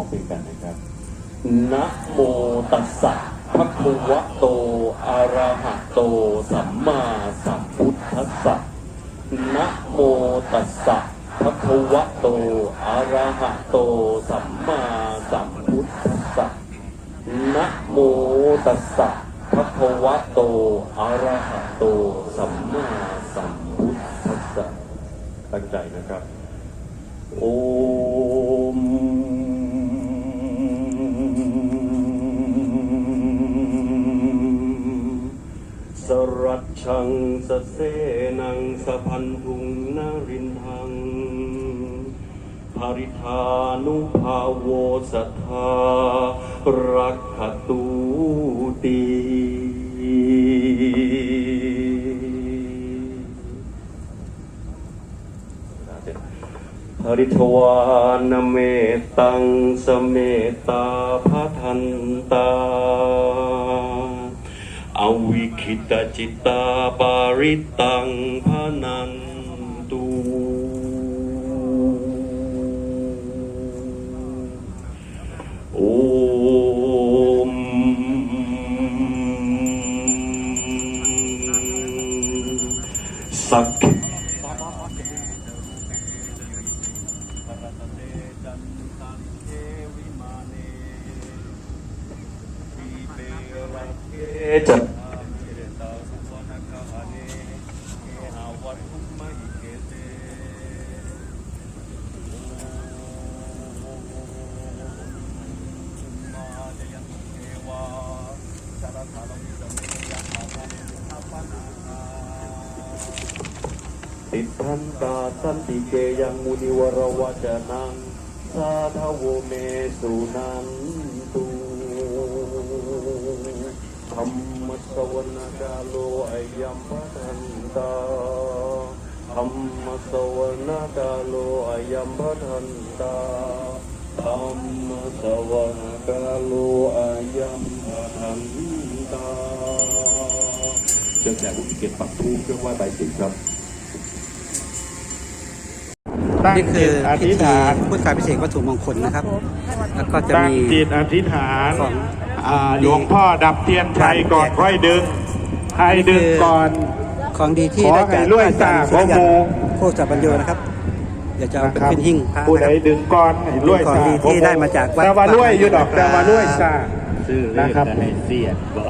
ร้องเพลงกันนะครับนะโมตัสสะภะคะวะโตอะระหะโตสัมมาสัมพุทธัสสะนะโมตัสสะภะคะวะโตอะระหะโตสัมมาสัมพุทธัสสะนะโมตัสสะภะคะวะโตอะระหะโตสัมมาสัมพุทธัสสะตั้งใจนะครับ โอ ชังสเสนังสพันธุงนรินทังภริธานุภาโวสัทธารักขตูตีภริทวานเมตังสเมตาพะทันตา อวิคิตจิตาปา ตังพะนันตุโอมสักจะติทันตาสันติเกยังมุนิวรวจนังสาทโวเมสุนันตุธรรมสวนกาโลอยัมพัทันตาธรรมสวนกาโลอยัมพัทันตาธรรมสวนกาโลอายัมพัทัน ตาเชิญแขกผู้มีเกียรติปักธูปเครื่องไหว้ใบสีครับตั้งนี่คืจิอตอพิธิษธีฐานพุทธาพิเศษกวัตถุมงคลนะครับ แล้วก็จะตั้งมี จิตอธิษฐานของอ่าหลวงพ่อดับเทียนชัยก่อนค่อยดึงใครดึงก่อน ของดีที่ขอได้ให้จากรวยพระอาจารย์สร้างสุริยันพระโมโคจับปัญโยนะครับเดี๋ยวจะเอาไปนะครับขึ้นหิ้งพระผู้นะใดครับ ดึงก่อนให้รวยของสร้างดีที่ได้มาจากวัดแต่ว่ารวยอยู่ดอกแต่ว่ารวยสร้าง ซื้อเลนะขครับ จะให้เสียดบ่